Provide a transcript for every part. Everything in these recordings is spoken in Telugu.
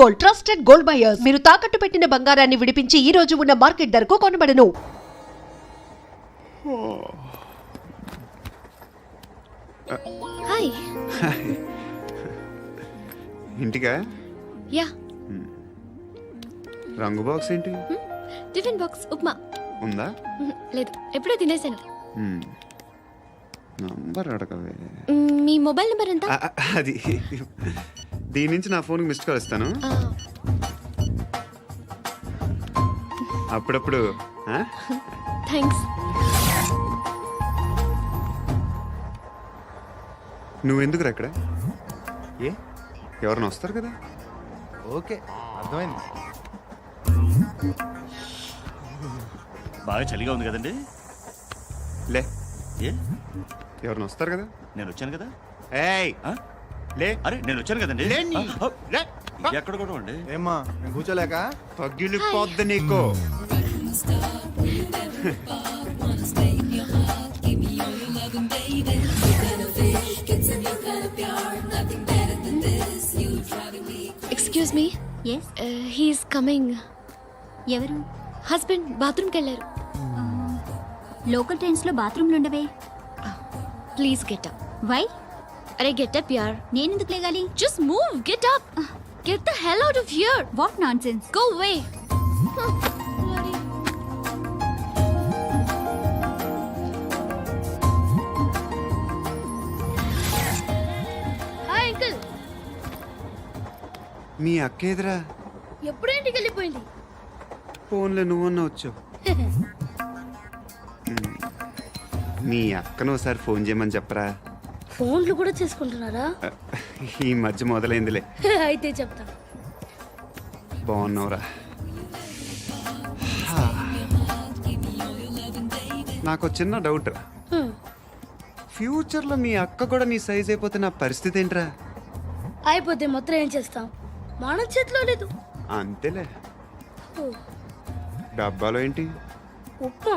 గోల్డ్ ట్రస్టెడ్ గోల్డ్ బయర్స్ మీరు తాకట్టు పెట్టిన బంగారాన్ని విడిపించి ఈ రోజు ఉన్న మార్కెట్ ధరకు కొనబడను. హాయ్ ఇంటికా? యా రంగు బాక్స్ ఏంటి? Tiffin box upma. ఉందా? మ్మ్, లేదు ఎప్పుడో తినేసాను. నంబర్ అడగవే. మీ మొబైల్ నెంబర్ ఎంత? అది. దీని నుంచి నా ఫోన్కి మిస్డ్ కాల్ ఇస్తాను. ఆ, అప్పుడప్పుడు? థ్యాంక్స్ నువ్వెందుకు అక్కడ ఏ? ఎవరైనా వస్తారు కదా? ఓకే అర్థమైంది. బాగా చలిగా ఉంది కదండి? లే. ఏ? ఎవరైనా వస్తారు కదా? నేను వచ్చాను కదా? ఏయ్! ఆ? లే. అరే నేను వచ్చాను కదండి. లే నీ. ఆ, లే. ఎక్కడ కూడా అండి ఏమ్మా నేను కూర్చోలేక పగిలిపోద్ది నీకు. Excuse me yes he's coming ఎవరు? హస్బెండ్ బాత్రూమ్కి వెళ్ళారు. లోకల్ ట్రైన్స్లో బాత్రూమ్లు ఉండవే. ప్లీజ్ గెట్ అప్ వై అరే గెట్ అప్ యార్ నేనెందుకు లేగాలి? Just move get up get the hell out of here what nonsense go way hi uncle మీ అక్క ఎదురా? ఎప్పుడు ఇంటికి వెళ్ళిపోయింది. ఫోన్లో నువ్వన్నా వచ్చావు. మీ అక్కను ఒకసారి ఫోన్ చేయమని చెప్పరా? ఫోన్లు కూడా చేసుకుంటున్నారా? ఈ మధ్య మొదలైందిలే. అయితే చెప్తా. బాగున్నావురా. నాకు చిన్న డౌట్. ఫ్యూచర్లో మీ అక్క కూడా నీ సైజ్ అయిపోతే నా పరిస్థితి ఏంట్రా? అయిపోతే మొత్తం ఏం చేస్తాం? మన చేతిలో లేదు. అంతేలే. డబ్బాలో ఏంటి? ఉప్మా.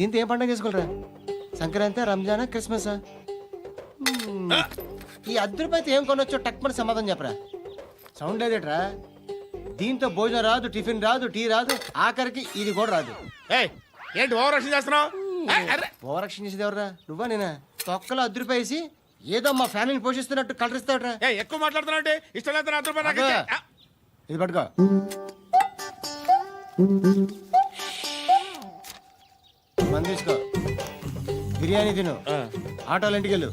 దీంతో ఏ పండగ చేసుకోలేరా సంక్రాంతి రంజానా క్రిస్మస్? ఈ రూపాయలు ఏం కొనొచ్చో టక్మని సమాధానం చెప్పరా. సౌండ్ లేదేట్రా? దీంతో భోజనం రాదు టిఫిన్ రాదు టీ రాదు ఆఖరికి ఇది కూడా రాదు. ఏంటి చేస్తున్నావు? చేసేది ఎవరా నువ్వా నేనా? తొక్కలో వేసి ఏదో మా ఫ్యామిలీని పోషిస్తున్నట్టు కలరిస్తావుట్రా. ఏయ్, ఎక్కువ మాట్లాడుతున్నావు అంటే ఇష్టం లేదు ఇది పట్టుకో. తీసుకో. బిర్యానీ తిను. ఆటోలు ఇంటికి వెళ్ళు.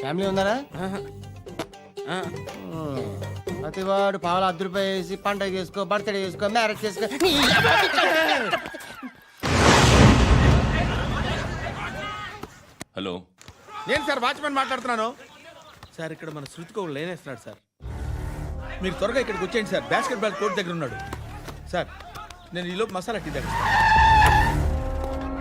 ఫ్యామిలీ ఉన్నారా ఆ. ప్రతివాడు పావులు అర్ధ రూపాయి వేసి పండగ చేసుకో బర్త్డే చేసుకో మ్యారేజ్ చేసుకో. నీ హలో. నేను సార్ వాచ్మెన్ మాట్లాడుతున్నాను. సార్ ఇక్కడ మన శృతికో లేనేస్తున్నాడు సార్. మీరు త్వరగా ఇక్కడికి వచ్చేయండి సార్. బాస్కెట్ బాల్ కోర్ట్ దగ్గర ఉన్నాడు. సార్ నేను ఈలోపు మసాలా టీ దగ్గర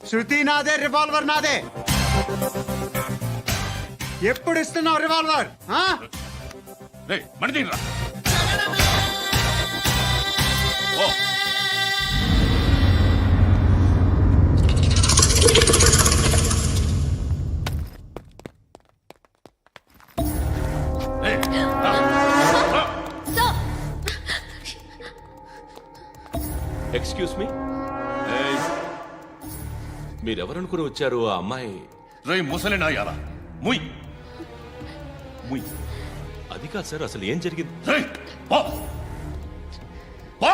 శృతి నాదే రివాల్వర్ నాదే ఎప్పుడు ఇస్తున్నావు రివాల్వర్ ఆ? రేయ్, మణి తీయరా. ఓ రేయ్, రా, రా. ఎక్స్క్యూజ్ మీ మీరెవరనుకుని వచ్చారు ఆ అమ్మాయి? రేయ్ ముసలి నాయాలా ముయ్. ముయ్. అది కాదు సార్ అసలు ఏం జరిగింది? రేయ్, పో. పో.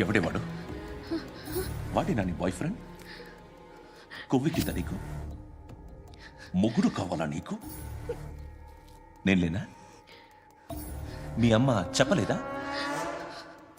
ఎవడే వాడు? వాడి నా నీ బాయ్ ఫ్రెండ్ కొవ్వికింద నీకు? ముగ్గురు కావాలా నీకు? నేను లేనా మీ అమ్మ చెప్పలేదా?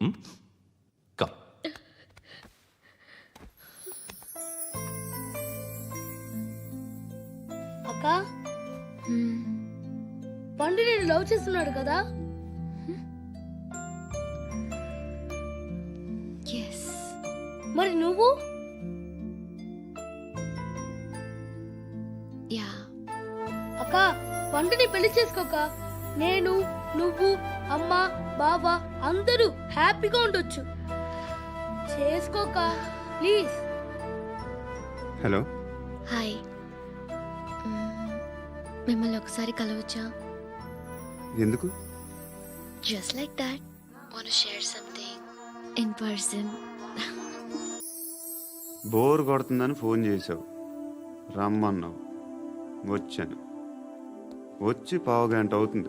Mm. ఉం? కమ్ అక్క? పండు నేను లవ్ చేస్తున్నాడు కదా? ఎస్ మరి నువ్వు? యా అక్క పండుని పెళ్ళి చేసుకోక నేను నువ్వు అమ్మ బావ అందరూ హ్యాపీగా ఉండొచ్చు. చేసుకోక ప్లీజ్. హలో. హాయ్. మిమ్మల్ని ఒకసారి కలవచ్చా? ఎందుకు? Just like that want share something in person bore కొడుతుందని phone చేసావు రమ్మన్నావు. వచ్చాను. వచ్చి పావు గంట అవుతుంది.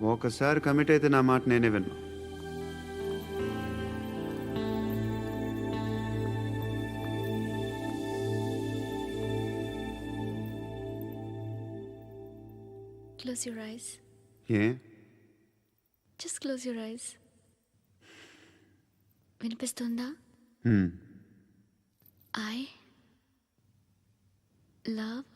ఒకసారి కమిట్ అయితే నా మాట నేనే విన్నా. ఏ? వినిపిస్తుందా? హ్మ్. ఐ లవ్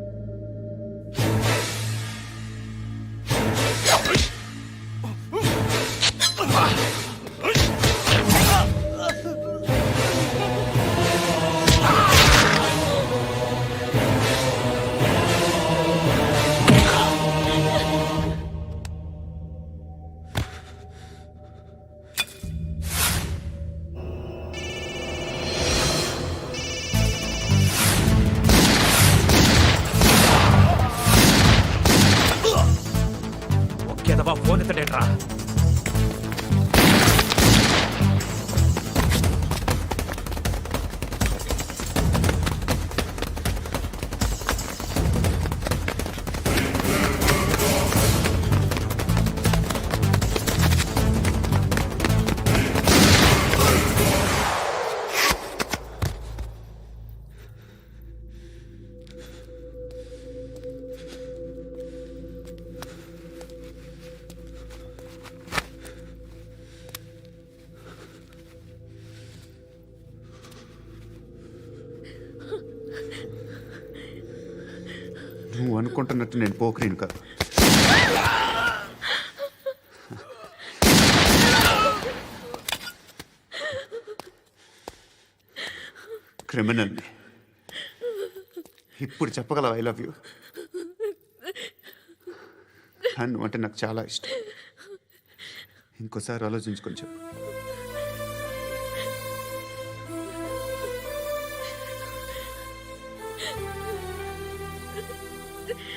అనుకుంటున్నట్టు నేను పోక్రీను కాదు. క్రిమినల్ ఇప్పుడు చెప్పగలవు ఐ లవ్ యూ అంటే నాకు చాలా ఇష్టం. ఇంకోసారి ఆలోచించుకొని చెప్పు.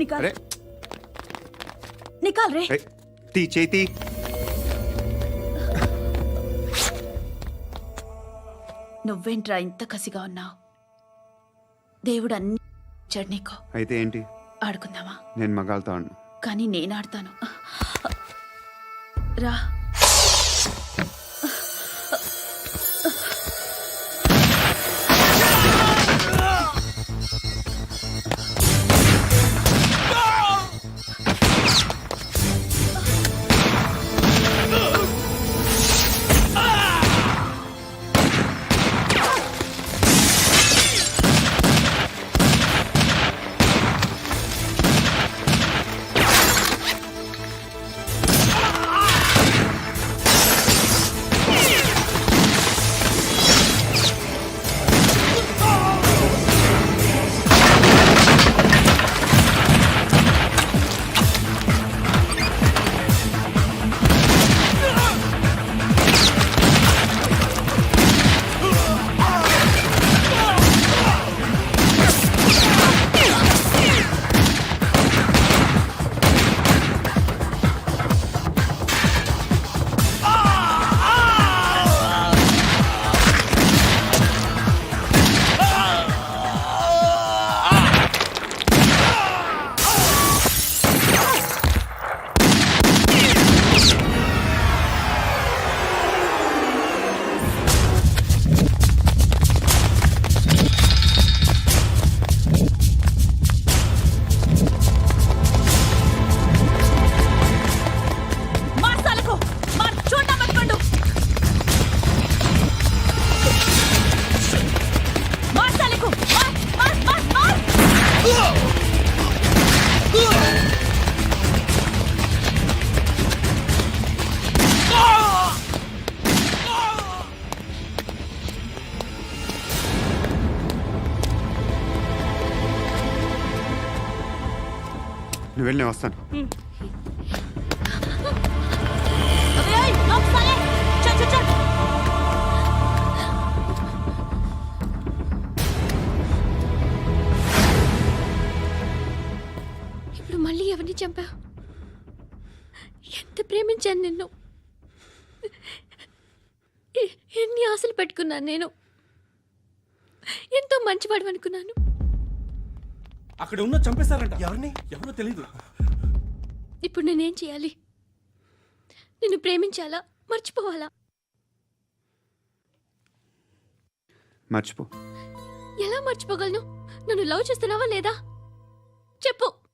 నికాల్. అరే. నికాల్ రే. తీ చేతి నువ్వేంట్రా ఇంత కసిగా ఉన్నావు? దేవుడు అన్ని ఇచ్చాడు నీకు. అయితే ఏంటి? ఆడుకుందామా? నేను ఆడను. కానీ నేను ఆడతాను. రా. నేను వస్తాను. ఇప్పుడు మళ్ళీ ఎవరిని చంపా? ఎంత ప్రేమించాను నిన్ను? ఎన్ని ఆశలు పెట్టుకున్నాను నేను? ఎంతో మంచివాడు అనుకున్నాను అక్కడ ఉన్న చంపేస్తారంట. ఎవరిని? ఎవరో తెలీదు. ఇప్పుడు నేనేం చేయాలి? నిన్ను ప్రేమించాలా? మర్చిపోవాలా? మర్చిపో. ఎలా మర్చిపోగలను? నన్ను లవ్ చేస్తున్నావా లేదా? చెప్పు.